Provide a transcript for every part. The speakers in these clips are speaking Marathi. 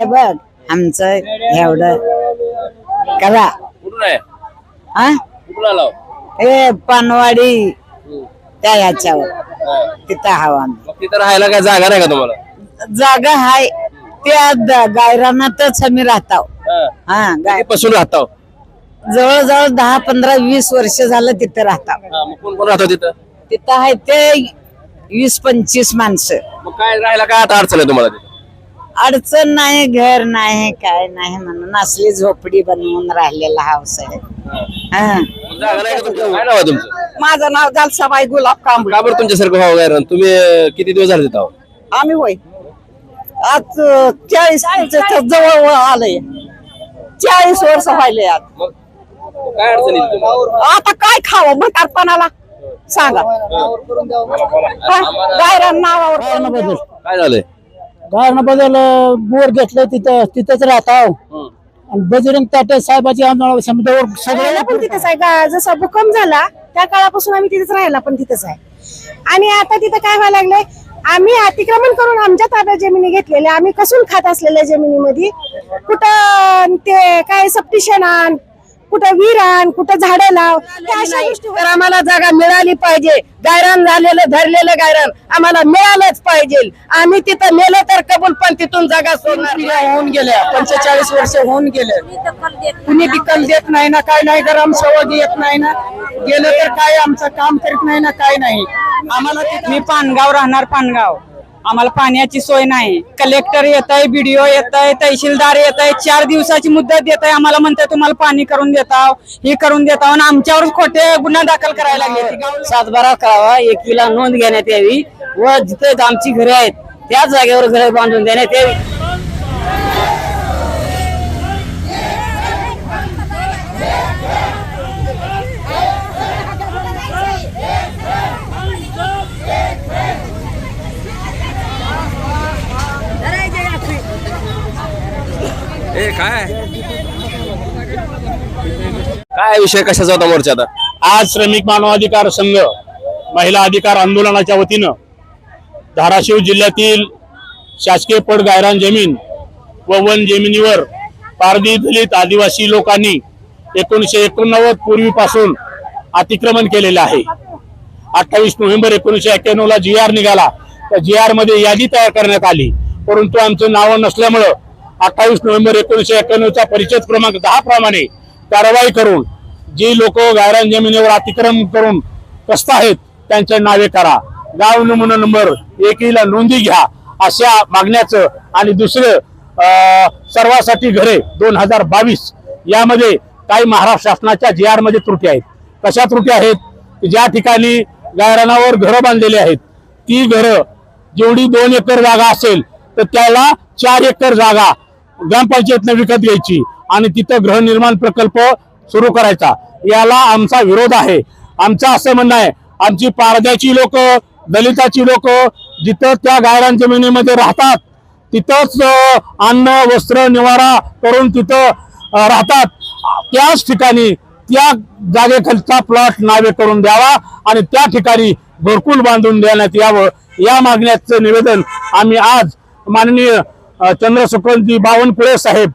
हे बघ आमचं एवढं करा कुठून आहे? हा? कुठून आला हो? हे पानवाडी त्या ह्याच्यावर तिथं हवा मग तिथं राहायला काय जागा नाही का तुम्हाला? जागा हाय. त्या द- गायरानातच आम्ही राहतो हा. हा गायपासून राहता जवळजवळ दहा पंधरा वीस वर्ष झालं तिथं राहतो मग कोण कोण राहतो तिथं? तिथं आहे ते वीस पंचवीस माणसं. मग काय राहायला काय आता अडचण आहे तुम्हाला तिथं? अडचण नाही घर नाही काय नाही म्हणून असली झोपडी बनवून राहिलेला हाऊस आहे. हा. मग जागा नाही का तुमचं? काय नाव आहे तुमचं? माझं नाव जालसाबाई गुलाब कांबळे. का बरं तुमच्यासारखं गायरान तुम्ही अं, किती दिवस झाले तिथं आम्ही होय. आज अं, चाळीस जवळ आलंय. चाळीस वर्ष व्हायले आज. मग काय अडचण येईल तुम्हाला? आता काय खावं? म्हातारपणाला? सांगा. गायरान नावावर काय झालंय? गायरानं बदल बोर घेतलं तिथं तिथंच राहता आणि बजरंग ताटे साहेबाची आंदोलन समुद्रावर राहायला सगळं पण तिथेच आहे. गा- जसा भूकंप झाला त्या काळापासून आम्ही तिथेच राहायला पण तिथेच आहे. आणि आता तिथं काय व्हायला लागलंय? आम्ही अतिक्रमण करून आमच्या ताब्यात जमिनी घेतलेल्या आम्ही कसून खात असलेल्या जमिनीमध्ये कुठं ते काय सप्टिशन आण कुठं विहीर आण कुठं झाडं लाव त्या अशा गोष्टी तर आम्हाला जागा मिळाली पाहिजे. गायरान झालेलं धरलेलं गायरान आम्हाला मिळालंच पाहिजे. आम्ही तिथं नेलं तर कबूल पण तिथून जागा सोडणार नाही. होऊन गेल्या पंचेचाळीस वर्ष होऊन गेले. कुणी दखल देत नाही ना काय नाही गरम सवग येत नाही ना. गेलं तर काय आमचं काम करत नाही ना काय नाही. आम्हाला तिथं मी पानगाव राहणार पानगाव. आम्हाला पाण्याची सोय नाही. कलेक्टर येत आहे बीडीओ येत आहे तहसीलदार येत आहे चार दिवसाची मुदत देत आहे आम्हाला म्हणताय तुम्हाला पाणी करून देताव हे करून देताव. आणि आमच्यावर खोटे गुन्हा दाखल करायला लागले. सातबारा करावा एकीला नोंद घेण्यात यावी व जिथे आमची घरे आहेत त्याच जागेवर घरे बांधून देण्यात यावी. काय? काय विषय कशाचा होता मोर्चा आता? आज श्रमिक मानवाधिकार संघ महिला अधिकार आंदोलनाच्या वतीनं धाराशिव जिल्ह्यातील शासकीय पड गायरान जमीन व वन जमिनीवर पारधी दलित आदिवासी लोकांनी एकोणीसशे एकोणनव्वद पूर्वीपासून अतिक्रमण केलेलं आहे. अठ्ठावीस नोव्हेंबर एकोणीसशे एक्क्याण्णव ला जी आर निघाला. त्या जी आरमध्ये यादी तयार करण्यात आली. परंतु आमचं नाव नसल्यामुळं अठ्ठावीस नोव्हेंबर एकोणीसशे एक्क्याण्णवचा परिच्छेद क्रमांक दहा प्रमाणे कारवाई करून जी लोक गायरान जमिनीवर अतिक्रमण करून कस्त आहेत त्यांच्या नावे करा. गाव नमुना नंबर एकीला नोंदी घ्या अशा मागण्याचं. आणि दुसरं सर्वासाठी घरे दोन हजार बावीस यामध्ये काही महाराष्ट्र शासनाच्या जी आरमध्ये त्रुटी आहेत. कशा त्रुटी आहेत? ज्या ठिकाणी गायरानावर घरं बांधलेली आहेत ती घरं जेवढी दोन एकर जागा असेल तर त्याला चार एकर जागा ग्रामपंचायतनं विकत घ्यायची आणि तिथं गृहनिर्माण प्रकल्प सुरू करायचा. याला आमचा विरोध आहे. आमचं असं म्हणणं आहे आमची पारद्याची लोक दलिताची लोक जिथं त्या गायरान जमिनीमध्ये राहतात तिथंच अन्न वस्त्र निवारा करून तिथं राहतात. त्याच ठिकाणी त्या जागेखालचा प्लॉट नावे करून द्यावा आणि त्या ठिकाणी घरकुल बांधून देण्यात यावं. या मागण्याचं निवेदन आम्ही आज माननीय चंद्रशेखरजी बावनकुळे साहेब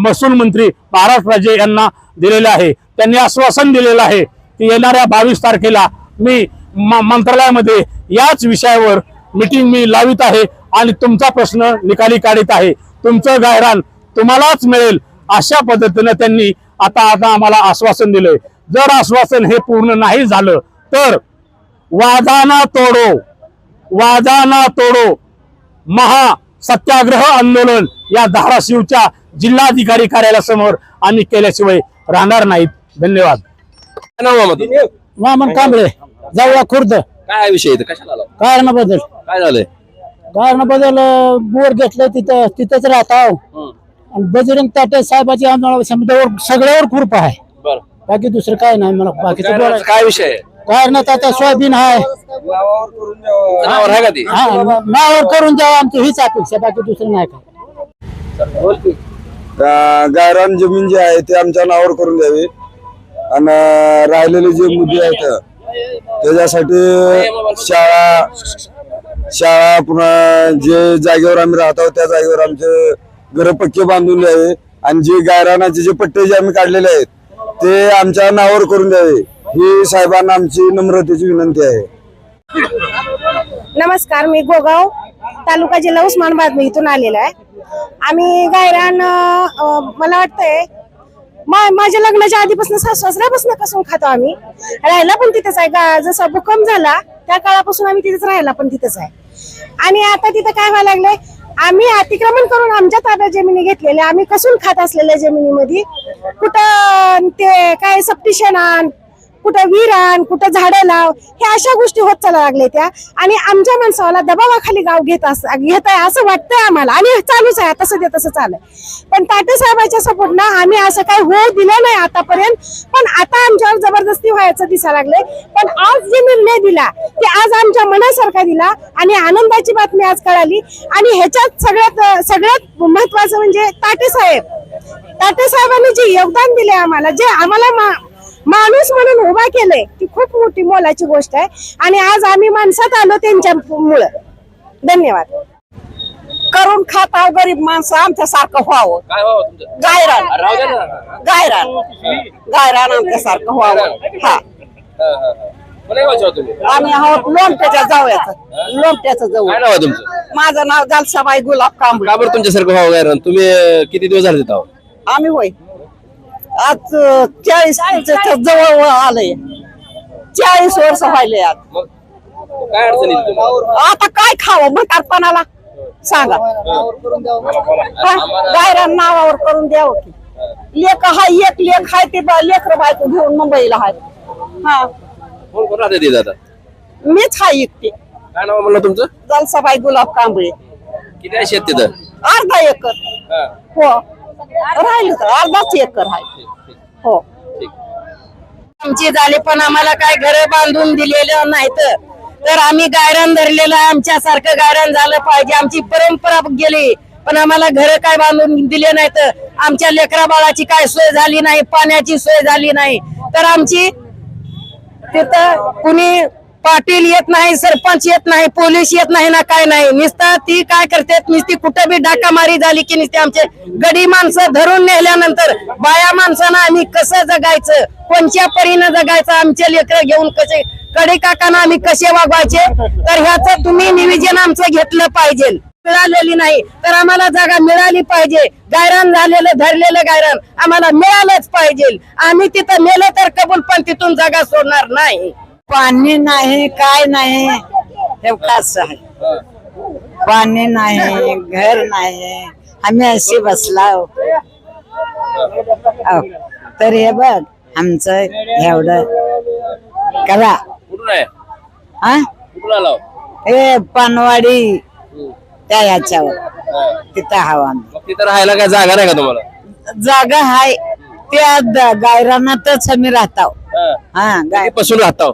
महसूल मंत्री महाराष्ट्र राज्य यांना दिलेले आहे. त्यांनी आश्वासन दिलेलं आहे की येणाऱ्या बावीस तारखेला मी म- मंत्रालयामध्ये याच विषयावर मिटिंग मी लावित आहे आणि तुमचा प्रश्न निकाली काढीत आहे. तुमचं गायरान तुम्हालाच मिळेल अशा पद्धतीनं त्यांनी आता आता आम्हाला आश्वासन दिलंय. जर आश्वासन हे पूर्ण नाही झालं तर वादाना तोडो वादाना तोडो महा सत्याग्रह आंदोलन या धाराशिवच्या जिल्हाधिकारी कार्यालयासमोर आम्ही केल्याशिवाय राहणार नाहीत. धन्यवाद? वामन कांबळे जाऊया खुर्द. काय विषय इथं? कशाला आला? गायरानं बदल काय झालंय? गायरानं बदल बोर घेतलं तिथं तिथंच राहता आणि बजरंग ताटे साहेबाची आंदोलन समुद्रावर सगळ्यावर कृपा आहे. बरं. बाकी दुसरं काय नाही मला बाकीचं काय बोलायचं. काय विषय आहे? गायरनात आता सोयाबीन आहे. जनावर आहे का ती? हा नावावर करून द्यावं आमची हीच अपेक्षा बाकी दुसरं नाही काय. गा- गायरान जमीन जी आहे ते आमच्या नावावर करून द्यावी. आणि राहिलेले जे मुद्दे आहेत त्याच्यासाठी शाळा शाळा पुन्हा जे जागेवर आम्ही राहतो त्या जागेवर आमचे घर पक्के बांधून द्यावे. आणि जे गायरानाचे जे पट्टे जे आम्ही काढलेले आहेत ते आमच्या नावावर करून द्यावे. ही साहेबांना आमची नम्रतेची विनंती आहे. नमस्कार मी गोगाव तालुका जिल्हा उस्मानाबाद मी इथून आलेला आहे. आम्ही गायरान मला वाटतंय मा- माझ्या लग्नाच्या आधीपासून सासऱ्यापासून कसून खातो आम्ही. राहायला पण तिथेच आहे. गा- जसा भूकंप झाला त्या काळापासून आम्ही तिथेच राहायला पण तिथेच आहे. आणि आता तिथं काय व्हायला लागलंय आम्ही अतिक्रमण करून आमच्या ताब्यात जमिनी घेतलेल्या आम्ही कसून खात असलेल्या जमिनीमध्ये कुठं ते काय सप्टिशन आण कुठं विरान आण कुठं झाडं लाव हे अशा गोष्टी होत चालू लागल्या त्या. आणि आमच्या माणसाला दबावाखाली गाव घेत अस घेत आहे असं वाटतंय आम्हाला. आणि चालूच आहे तसं ते तसं चालू पण ताटे साहेबाच्या सपोर्टनं आम्ही असं काही होऊ दिलं नाही आतापर्यंत. पण आता आमच्यावर जबरदस्ती व्हायचं दिसायला लागले पण आज जे निर्णय दिला ते आज आमच्या मनासारखा दिला. आणि आनंदाची बातमी आज कळाली. आणि ह्याच्यात सगळ्यात सगळ्यात महत्वाचं म्हणजे ताटे साहेब. ताटे साहेबांनी जे योगदान दिले आम्हाला जे आम्हाला मा- माणूस म्हणून उभा केलंय. ती खूप मोठी मोलाची गोष्ट आहे. आणि आज आम्ही माणसात आलो त्यांच्या मुळे. धन्यवाद. करून खाताव गरीब माणसं आमच्या सारखं व्हावं. काय व्हावं तुमचं? गायरान. राहू द्या ना. गायरान. गायरान आमच्या सारखं व्हावं हा. हा, हा, हा. कोणी वाचवा तुम्ही आम्ही आहोत लोमट्याच्या जावयाचं. लोमट्याचं जाऊ. काय नाव आहे तुमचं? माझं नाव जालसाबाई गुलाब कांबळे. का बरं तुमच्यासारखं व्हावं गायरान? तुम्ही अं, किती दिवस झाले तिथं आम्ही होय. आज चाळीस जवळ आलंय. चाळीस वर्ष व्हायले आज. काय अडचण येईल तुम्हाला? आता काय खावं म्हातारपणाला? सांगा. हा, गायरान नावावर करून द्यावं की. लेख हाय एक लेख हाय ते लेकरं बायको घेऊन मुंबईला हाय. हा. कोण कोण राहते तिथं आता? मीच हाय एकटी. काय नाव म्हणलं तुमचं? जलसाबाई गुलाब कांबळे. किती आहे शेत तिथं? अर्धा एकर. हा, हो. राहिलं तर अर्धाच एकर आहे हो. आमची झाली पण आम्हाला काय घर बांधून दिलेलं नाही तर आम्ही गायरान धरलेलं आहे. आमच्यासारखं गायरान झालं पाहिजे. आमची परंपरा गेली पण आम्हाला घर काय बांधून दिले नाही तर आमच्या लेकरा बाळाची काय सोय झाली नाही पाण्याची सोय झाली नाही. तर आमची तिथं कुणी पाटील येत नाही सरपंच येत नाही पोलीस येत नाही ना काय नाही. नुसतं ती काय करते नुसती कुठं बी डाकामारी झाली की नुसते आमचे गडी माणसं धरून नेल्यानंतर बाया माणसानं आम्ही कसं जगायचं? कोणत्या परीनं जगायचं? आमचे लेकर घेऊन कसे कडे काकांना आम्ही कसे वागवायचे? तर ह्याचं तुम्ही निवेदन आमचं घेतलं पाहिजे. मिळालेली नाही तर आम्हाला जागा मिळाली पाहिजे. गायरान झालेलं धरलेलं गायरान आम्हाला मिळालंच पाहिजे. आम्ही तिथं नेलं तर कबूल पण तिथून जागा सोडणार नाही. पाणी नाही काय नाही हे कसं आहे. पाणी नाही घर नाही आम्ही अशी बसला तर हे बघ आमचं एवढं करा हा? हो? हे पानवाडी त्या ह्याच्यावर तिथं हवा तिथं राहायला काय जागा नाही का तुम्हाला? जागा हाय. त्या गायरानातच आम्ही राहतो हा. हा गाय कधीपासून राहता?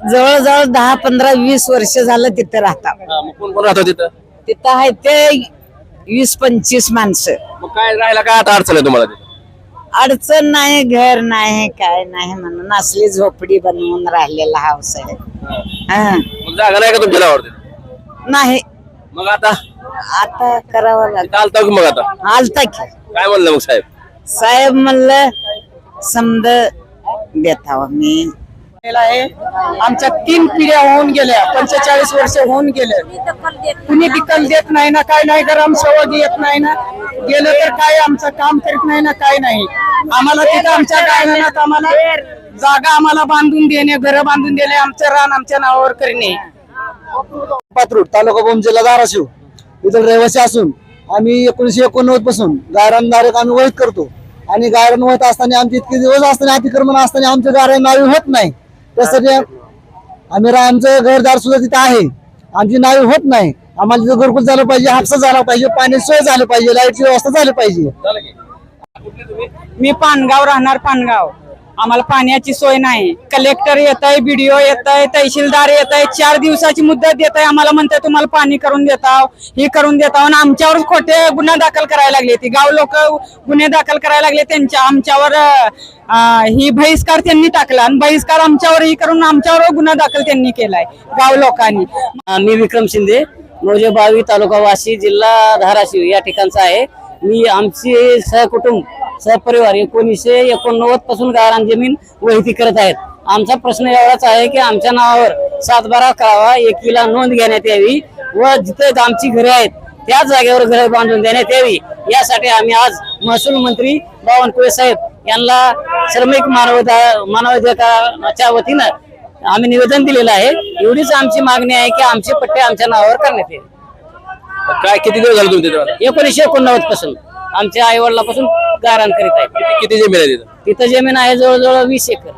जवळजवळ दहा पंधरा वीस वर्ष झालं तिथं राहतो. हा, मग कोण कोण राहतो तिथं? तिथं आहे ते वीस पंचवीस माणसं. मग काय राहायला काय आता अडचण आहे तुम्हाला तिथं? अडचण नाही घर नाही काय नाही म्हणून असली झोपडी बनवून राहिलेला हाऊस आहे. हा. मग जागा नाही का तुमच्या नावावर तिथं? नाही. मग आता? आता करावं लागेल. तिथं आलता की मग आता? आलता की. काय म्हणलं मग साहेब? साहेब म्हणलं समज देताव मी. आहे. आमच्या तीन पिढ्या होऊन गेल्या पंचेचाळीस वर्ष होऊन गेल्या कुणी दखल देत नाही ना काय नाही गरम सवग येत नाही ना. गेलं तर काय आमचं काम करीत नाही ना काय नाही. आम्हाला तिथं आमच्या गायनात आम्हाला जागा आम्हाला बांधून देणे घर बांधून देणे आमचं रान आमच्या नावावर करणे. पात्रूड तालुका बोम जिल्हा धाराशिव. इथं रहिवासी असून आम्ही एकोणीशे एकोणनव्वदपासून गायरान धारक आम्ही वहीत करतो. आणि गायरान वहीत असताना आमचे इतके दिवस असताना अतिक्रमण असताना आमच्या गायरान नावे होत नाही. त्यासाठी आम्ही आमचं घरदार सुद्धा तिथे आहे. आमची नावी होत नाही. आम्हाला तिथं घरकुल झालं पाहिजे हापसा झाला पाहिजे पाणी सोय झाली पाहिजे लाईटची व्यवस्था झाली पाहिजे. झालं की? मी पानगाव राहणार पानगाव. आम्हाला पाण्याची सोय नाही. कलेक्टर येत आहे बीडीओ येत आहे तहसीलदार येत आहे चार दिवसाची मुदत देत आहे आम्हाला म्हणताय तुम्हाला पाणी करून देताव हे करून देताव. आणि आमच्यावर खोटे गुन्हा दाखल करायला लागले ती गाव लोक गुन्हे दाखल करायला लागले त्यांच्या आमच्यावर ही बहिष्कार त्यांनी टाकला आणि बहिष्कार आमच्यावर ही करून आमच्यावर गुन्हा दाखल त्यांनी केलाय गाव लोकांनी. मी विक्रम शिंदे मौजे बावी तालुका वाशी जिल्हा धाराशिव या ठिकाणचा आहे. मी आमची सहकुटुंब सहपरिवार एकोणीसशे एकोणनव्वदपासून गायरान जमीन वहिती करत आहेत. आमचा प्रश्न एवढाच आहे की आमच्या नावावर सातबारा करावा एकीला नोंद घेण्यात यावी व जिथे आमची घरे आहेत त्याच जागेवर घरे बांधून देण्यात यावी. यासाठी आम्ही आज महसूल मंत्री बावनकुळे साहेब यांना श्रमिक मानवता मानवाधिकाराच्या वतीनं आम्ही निवेदन दिलेलं आहे. एवढीच आमची मागणी आहे की आमचे पट्टे आमच्या नावावर करण्यात येईल काय किती दिवस झाले तिथे एकोणीसशे एकोणनव्वदपासून. आमच्या आई वडिलापासून गायरान करीत आहे किती- किती जमीन आहे तिथं तिथं जमीन आहे जवळजवळ वीस एकर.